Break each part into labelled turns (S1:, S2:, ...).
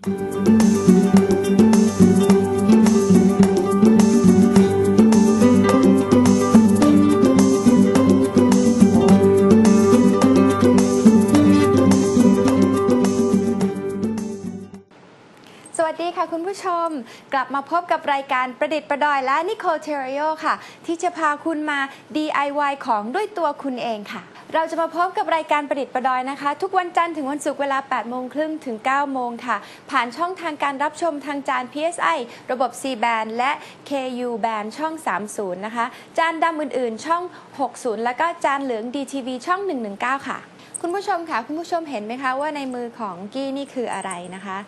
S1: ส ค่ะคุณผู้ชม กลับมาพบกับรายการประดิษฐ์ประดอยและนิโคเทเรโอค่ะ ที่จะพาคุณมา DIY ของด้วยตัวคุณเองค่ะ เราจะมาพบกับรายการประดิษฐ์ประดอยนะคะ ทุกวันจันทร์ถึงวันศุกร์เวลา 8 โมงครึ่งถึง 9 โมงค่ะ ผ่านช่องทางการรับชมทางจาน PSI ระบบ C band และ KU band ช่อง 30 นะคะ จานดำอื่นๆ ช่อง 60 แล้วก็จานเหลือง DTV ช่อง 119 ค่ะ คุณผู้ชมค่ะคุณผู้ชมเห็นไหมคะว่าในมือของกี้นี่คืออะไรนะคะ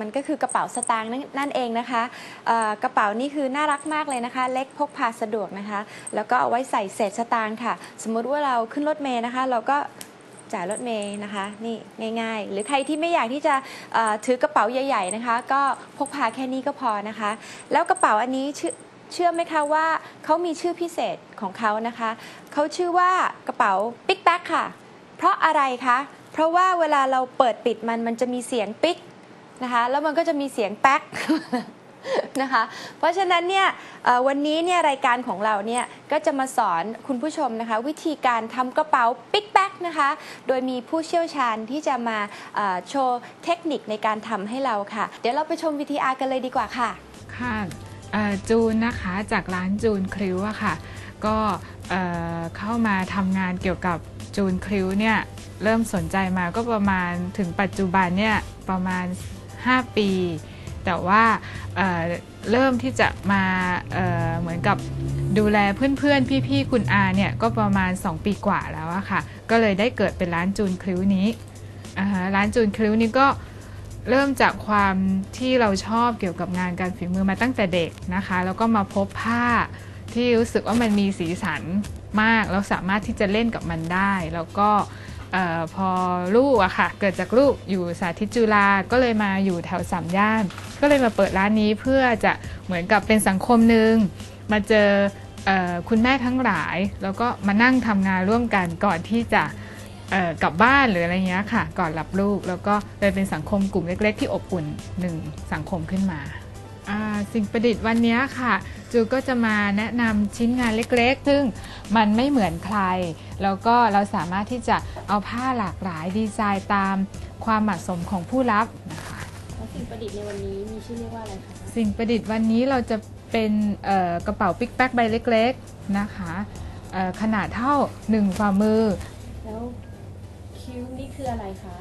S1: มันก็คือกระเป๋าสตางค์นั่นนั่นเองนะคะเอ่อกระเป๋านี่คือน่ารักมากเลยนะคะ เล็กพกพาสะดวกนะคะ แล้วก็เอาไว้ใส่เศษสตางค์ค่ะ สมมุติว่าเราขึ้นรถเมล์นะคะ เราก็จ่ายรถเมล์นะคะนี่ง่ายๆ หรือใครที่ไม่อยากที่จะเอ่อถือกระเป๋าใหญ่ ๆนะคะ ก็พกพาแค่นี้ก็พอนะคะ แล้วกระเป๋าอันนี้ชื่อเชื่อไหมคะว่าเขามีชื่อพิเศษของเขานะคะเขาชื่อว่ากระเป๋าปิ๊กแป๊กค่ะ เพราะอะไรคะ เพราะว่าเวลาเราเปิดปิดมันมันจะมีเสียงปิ๊ก นะคะแล้วมันก็จะมีเสียงแป๊กนะคะเพราะฉะนั้นเนี่ยวันนี้เนี่ยรายการของเราเนี่ยก็จะมาสอนคุณผู้ชมนะคะ วิธีการทำกระเป๋าปิ๊กแป๊กนะคะโดยมีผู้เชี่ยวชาญที่จะมาโชว์เทคนิคในการทำให้เราค่ะ เดี๋ยวเราไปชมวิธีอาร์กันเลยดีกว่าค่ะ
S2: ค่ะจูนนะคะจากร้านจูนคริวอะค่ะ ก็เอ่อเข้ามาทำงานเกี่ยวกับจูนคริวเนี่ยเริ่มสนใจมาก็ประมาณถึงปัจจุบันเนี่ยประมาณ 5 ปี แต่ว่าเเริ่มที่จะมาเเหมือนกับดูแลเพื่อนๆ พี่ๆ คุณอาเนี่ยก็ประมาณ 2 ปีกว่าแล้วอะค่ะ ก็เลยได้เกิดเป็นร้านจูนคริ้วนี้ ร้านจูนคริ้วนี้ก็เริ่มจากความที่เราชอบเกี่ยวกับงานการฝีมือมาตั้งแต่เด็กนะคะ แล้วก็มาพบผ้าที่รู้สึกว่ามันมีสีสันมากแล้วสามารถที่จะเล่นกับมันได้ แล้วก็ ออพอลูกอะค่ะเกิดจากลูกอยู่สาธิตจุฬาก็เลยมาอยู่แถวสามย่าน ก็เลยมาเปิดร้านนี้เพื่อจะเหมือนกับเป็นสังคมหนึ่งมาเจอเออคุณแม่ทั้งหลาย แล้วก็มานั่งทำงานร่วมกันก่อนที่จะกลับบ้านหรืออะไรเงี้ยค่ะ ก่อนรับลูกแล้วก็เลยเป็นสังคมกลุ่มเล็ก ๆ ที่อบอุ่นหนึ่งสังคมขึ้นมา สิ่งประดิษฐ์วันเนี้ยค่ะ จูก็จะมาแนะนำชิ้นงานเล็กๆ ซึ่งมันไม่เหมือนใคร แล้วก็เราสามารถที่จะเอาผ้าหลากหลายดีไซน์ตามความเหมาะสมของผู้รับนะคะ
S1: แล้วสิ่งประดิษฐ์ในวันนี้มีชื่อเรียกว่าอะไรคะ
S2: สิ่งประดิษฐ์วันนี้เราจะเป็นเอ่อกระเป๋าปิ๊กแป๊กใบเล็กๆนะคะเอ่อขนาดเท่า 1 ฝ่ามือ
S1: แล้ว คิ้วนี่คืออะไรคะ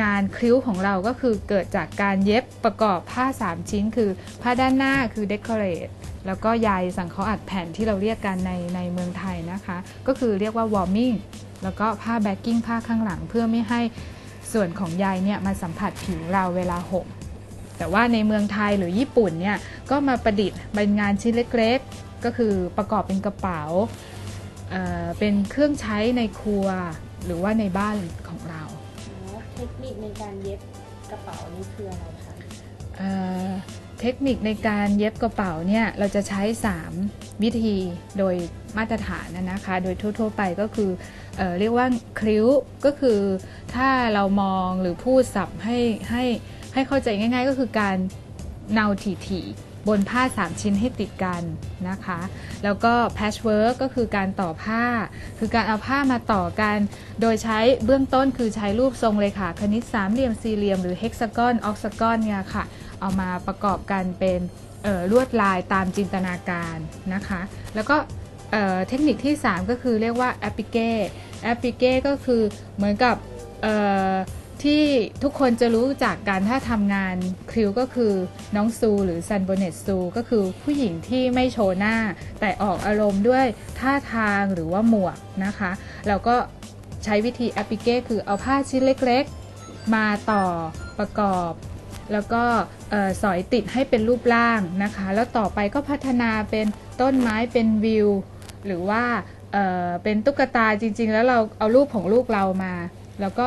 S2: งานคริ้วของเราก็คือเกิดจากการเย็บประกอบผ้า 3 ชิ้น คือผ้าด้านหน้าคือ decorate แล้วก็ใยสังเคราะห์อัดแผ่นที่เราเรียกกันในในเมืองไทยนะคะ ก็คือเรียกว่า warming แล้วก็ผ้า backing ผ้าข้างหลังเพื่อไม่ให้ส่วนของใยเนี่ยมาสัมผัสผิวเราเวลาห่มแต่ว่าในเมืองไทยหรือญี่ปุ่นเนี่ยก็มาประดิษฐ์เป็นงานชิ้นเล็กๆ ก็คือประกอบเป็นกระเป๋าเเป็นเครื่องใช้ในครัว หรือว่าในบ้านของเรา
S1: แล้วเทคนิคในการเย็บกระเป๋านี่คืออะไรคะ
S2: เอ่อเทคนิคในการเย็บกระเป๋าเนี่ยเราจะใช้ 3 วิธีโดยมาตรฐานนะนะคะ โดยทั่ว ๆ ไปก็คือเออเรียกว่าคริ้วก็คือถ้าเรามองหรือพูดศัพท์ให้ให้ให้เข้าใจง่าย ๆ ก็คือการเนาถี่ๆ บนผ้า 3 ชิ้นให้ติดกันนะคะ แล้วก็ patchwork ก็คือการต่อผ้า คือการเอาผ้ามาต่อกัน โดยใช้เบื้องต้นคือใช้รูปทรงเลยค่ะ คณิตสามเหลี่ยมสี่เหลี่ยมหรือ hexagon octagon เนี่ยค่ะ เอามาประกอบกันเป็นลวดลายตามจินตนาการนะคะ แล้วก็เทคนิคที่ 3 ก็คือเรียกว่า applique applique ก็คือเหมือนกับ ที่ทุกคนจะรู้จักกันถ้าทำงานคริวก็คือน้องซูหรือซันโบเนตซูก็คือผู้หญิงที่ไม่โชว์หน้า แต่ออกอารมณ์ด้วยท่าทางหรือว่าหมวกนะคะแล้วก็ใช้วิธี applique คือเอาผ้าชิ้นเล็กๆ มาต่อประกอบ แล้วก็สอยติดให้เป็นรูปร่างนะคะ แล้วต่อไปก็พัฒนาเป็นต้นไม้เป็นวิว หรือว่าเเป็นตุ๊กตาจริงๆ แล้วเราเอารูปของลูกเรามา แล้วก็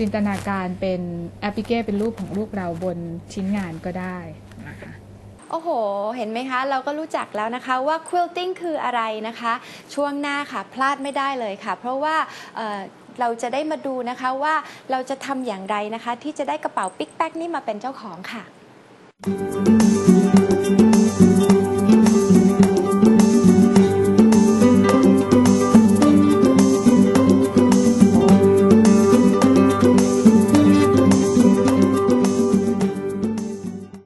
S2: จินตนาการเป็นแอปพลิเคเป็นรูปของลูกเราบนชิ้นงานก็ได้นะคะ
S1: โอ้โห เห็นไหมคะ เราก็รู้จักแล้วนะคะว่า quilting คืออะไรนะคะ ช่วงหน้าค่ะ พลาดไม่ได้เลยค่ะ เพราะว่าเเราจะได้มาดูนะคะว่าเราจะทำอย่างไรนะคะ ที่จะได้กระเป๋าปิ๊กแป๊กนี้มาเป็นเจ้าของค่ะ